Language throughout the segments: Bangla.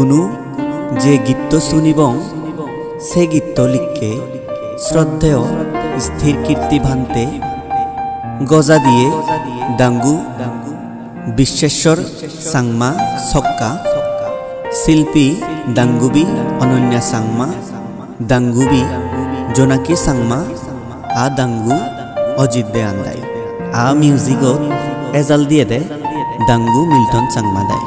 ইকুনু যে গীত শুনিবং, সে গীত লিখকে শ্রদ্ধেয় স্থির কীর্তি ভান্তে গজা দিয়ে ডাঙ্গু বিশ্বেশ্বর সাংমা ছক্কা, শিল্পী, ডাঙ্গুবি, অনন্যা সাংমা ডাঙ্গুবি, জোনাকি সাংমা আ ডাঙ্গু, অজিত দে আন্দাই আ মিউজিকত এজাল দিয়ে দে, ডাঙ্গু মিল্টন চাংমা দেয়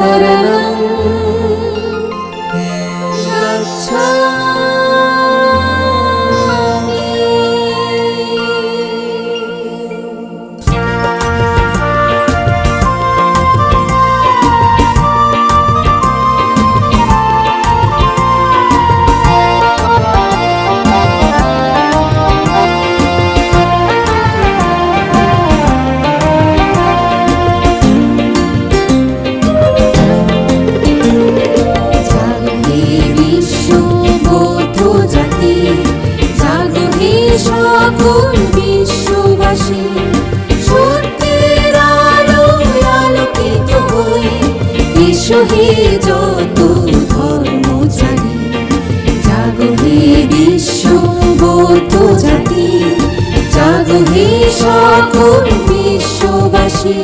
शरणं বিশ্বহে যত ধর্ম জানি। জাগহে বিশ্ব বৌদ্ধ জাতি। জাগহে সকল বিশ্ববাসী।